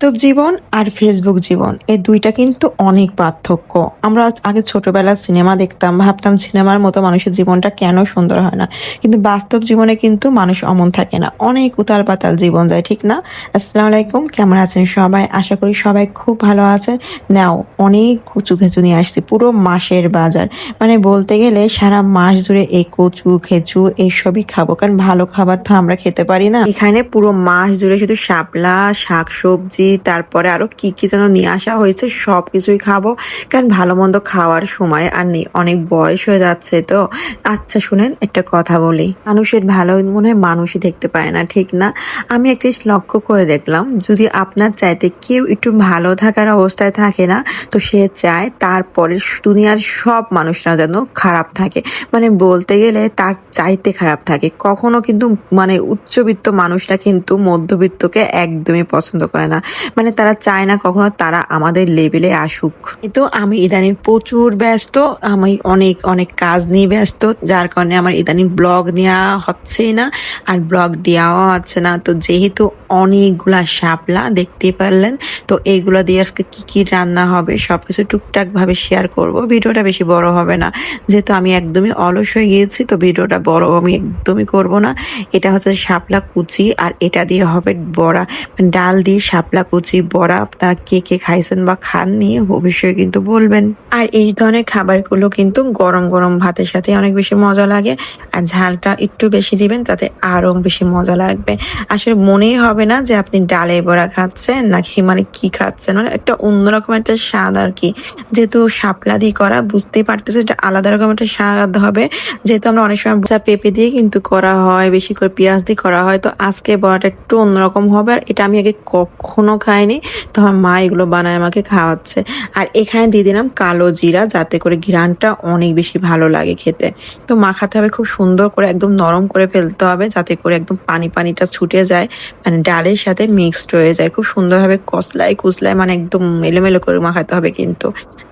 বাস্তব জীবন আর ফেসবুক জীবন, এই দুইটা কিন্তু অনেক পার্থক্য। আমরা আগে ছোটবেলার সিনেমা দেখতাম, ভাবতাম সিনেমার মতো মানুষের জীবনটা কেন সুন্দর হয় না। কিন্তু বাস্তব জীবনে কিন্তু মানুষ অমন থাকে না। অনেক উতাল পাতাল জীবন যায়, ঠিক না? আসসালামু আলাইকুম, কেমন আছেন সবাই? আশা করি সবাই খুব ভালো আছেন নাও, অনেক কচু খেচু নিয়ে আসছি, পুরো মাসের বাজার। মানে বলতে গেলে সারা মাস জুড়ে এই কচু খেচু এইসবই খাব, কারণ ভালো খাবার তো আমরা খেতে পারি না। এখানে পুরো মাস জুড়ে শুধু শাপলা, শাক সবজি তারপরে আরও কি কি যেন নিয়ে আসা হয়েছে সব কিছুই খাব। কারণ ভালো মন্দ খাওয়ার সময় আর নেই, অনেক বয়স হয়ে যাচ্ছে তো। আচ্ছা শুনেন, একটা কথা বলি। মানুষের ভালো মনে হয় মানুষই দেখতে পায় না, ঠিক না? আমি একটা লক্ষ্য করে দেখলাম, যদি আপনার চাইতে কেউ একটু ভালো থাকার অবস্থায় থাকে না, তো সে চায় তারপরে দুনিয়ার সব মানুষরা যেন খারাপ থাকে। মানে বলতে গেলে তার চাইতে খারাপ থাকে। কখনো কিন্তু মানে উচ্চবিত্ত মানুষরা কিন্তু মধ্যবিত্তকে একদমই পছন্দ করে না। মানে তারা চায় না কখনো তারা আমাদের লেভেলে আসুক। তো আমি ইদানিং প্রচুর ব্যস্ত, আমি অনেক অনেক কাজ নিয়ে ব্যস্ত, যার কারণে আমার ইদানিং ব্লগ নেওয়া হচ্ছেই না, আর ব্লগ দেওয়াও হচ্ছে না। তো যেহেতু অনেকগুলা শাপলা দেখতে পারলেন, তো এইগুলো দিয়ে আজকে কি কি রান্না হবে সবকিছু টুকটাক ভাবে শেয়ার করব। ভিডিওটা বেশি বড় হবে না। যেহেতু আমি একদমই অলস হয়ে গিয়েছি, তো ভিডিওটা বড় আমি একদমই করব না। এটা হচ্ছে শাপলা কুচি, আর এটা দিয়ে হবে বড়া। মানে ডাল দিয়ে শাপলা কুচি, বড়া আপনারা কে কে খাইছেন বা খাননি অবশ্যই কিন্তু বলবেন। আর এই ধরনের খাবারগুলো কিন্তু গরম গরম ভাতের সাথে অনেক বেশি মজা লাগে। আর ঝালটা একটু বেশি দিবেন, তাতে আরও বেশি মজা লাগবে। আসলে মনেই হবে না যে আপনি ডালে বড়া খাচ্ছেন নাকি মানে কি খাচ্ছেন মানে একটা অন্যরকম একটা স্বাদ আর কি। যেহেতু শাপলা দিয়ে করা, বুঝতেই পারতেছে এটা আলাদা রকম একটা স্বাদ হবে। যেহেতু আমরা অনেক সময় যা পেঁপে দিয়ে কিন্তু করা হয়, বেশি করে পেঁয়াজ দিয়ে করা হয়, তো আজকে বড়াটা একটু অন্যরকম হবে। আর এটা আমি আগে কখনো খাইনি তো আমার মা এগুলো বানায় আমাকে খাওয়াচ্ছে। আর এখানে দিয়ে দিলাম কালো জিরা, যাতে করে ঘ্রাণটা অনেক বেশি ভালো লাগে খেতে। তো মাখাতে হবে খুব সুন্দর করে একদম নরম করে ফেলতে হবে, যাতে করে একদম পানি পানিটা ছুটে যায় মানে ডালের সাথে মিক্সড হয়ে যায়। খুব সুন্দরভাবে কসলায় কুসলায় মানে একদম এলোমেলো করে মাখাতে হবে কিন্তু।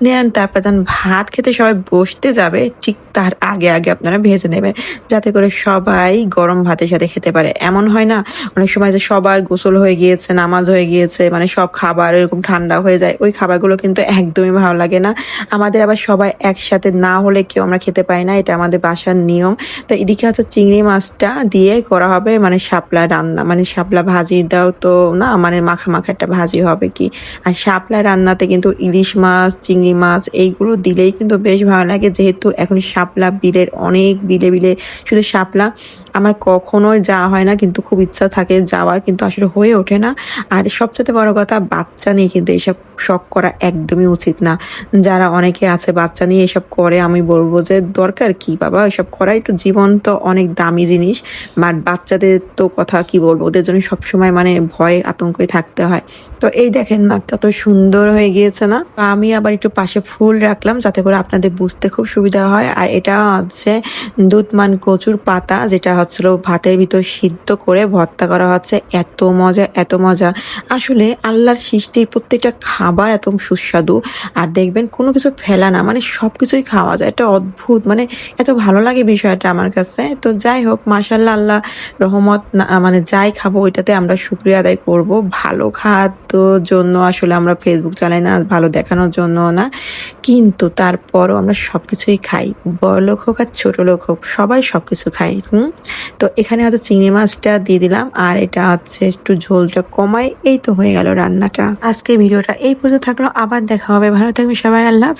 দেন তারপর দেন ভাত খেতে সবাই বসতে যাবে, ঠিক তার আগে আগে আপনারা ভেজে নেবেন, যাতে করে সবাই গরম ভাতের সাথে খেতে পারে। এমন হয় না, অনেক সময় যে সবার গোসল হয়ে গিয়েছে, নামাজ হয়ে গিয়েছে মানে সব খাবার এরকম ঠান্ডা হয়ে যায়, ওই খাবারগুলো কিন্তু একদমই ভালো লাগে না। আমাদের আবার সবাই একসাথে না হলে কেউ আমরা খেতে পাই না, এটা আমাদের বাসার নিয়ম। তো এদিকে হচ্ছে চিংড়ি মাছটা দিয়ে করা হবে মানে শাপলা রান্না মানে শাপলা ভাজি দাও তো না মানে মাখা মাখা একটা ভাজি হবে কি। আর শাপলা রান্নাতে কিন্তু ইলিশ মাছ, চিংড়ি মাছ এইগুলো দিলেই কিন্তু বেশ ভালো লাগে, যেহেতু এখন শাপলা বিলের অনেক বিলে বিলে শুধু শাপলা আমার কখনোই যাওয়া হয় না, কিন্তু খুব ইচ্ছা থাকে যাওয়ার, কিন্তু আসলে হয়ে ওঠে না। আর সবচেয়ে বড় কথা, বাচ্চা নিয়ে কিন্তু এইসব শখ করা একদমই উচিত না। যারা অনেকে আছে, বাচ্চা নিয়ে এসব করে, আমি বলব যে দরকার কি বাবা? এসব করা একটু জীবন তো অনেক দামি জিনিস। বাট বাচ্চাদের তো কথা কি বলব? ওদের জন্য সবসময় মানে ভয়, আতঙ্কই থাকতে হয়। তো এই দেখেন না কত সুন্দর হয়ে গিয়েছে না? আমি আবার একটু পাশে ফুল রাখলাম, যাতে করে আপনাদের বুঝতে খুব সুবিধা হয়। আর এটা হচ্ছে দুধমান কচুর পাতা, যেটা হচ্ছিল ভাতের ভিতর সিদ্ধ করে ভর্তা করা হচ্ছে। এত মজা এত মজা। আসলে আল্লাহর সৃষ্টির প্রত্যেকটা খাবার এত সুস্বাদু। আর দেখবেন কোনো কিছু ফেলা না মানে সব কিছুই খাওয়া যায়। এটা অদ্ভুত মানে এত ভালো লাগে বিষয়টা আমার কাছে। তো যাই হোক মাসাল্লাহ আল্লাহ রহমত মানে যাই খাব ওইটাতে আমরা শুক্রিয়া আদায় করব। ভালো খাদ্যর জন্য আসলে আমরা ফেসবুক চালাই না, ভালো দেখানোর জন্য না। কিন্তু তারপরও আমরা সব কিছুই খাই। বড় লোক হোক আর ছোট লোক হোক, সবাই সব কিছু খাই হুম? তো এখানে হয়তো চিংড়ি মাছটা দিয়ে দিলাম, আর এটা হচ্ছে একটু ঝোলটা কমাই, এই তো হয়ে গেল রান্নাটা আজকে ভিডিওটা এই পর্যন্ত থাকল, আবার দেখা হবে, ভালো থাকবে সবাই, আল্লাহ।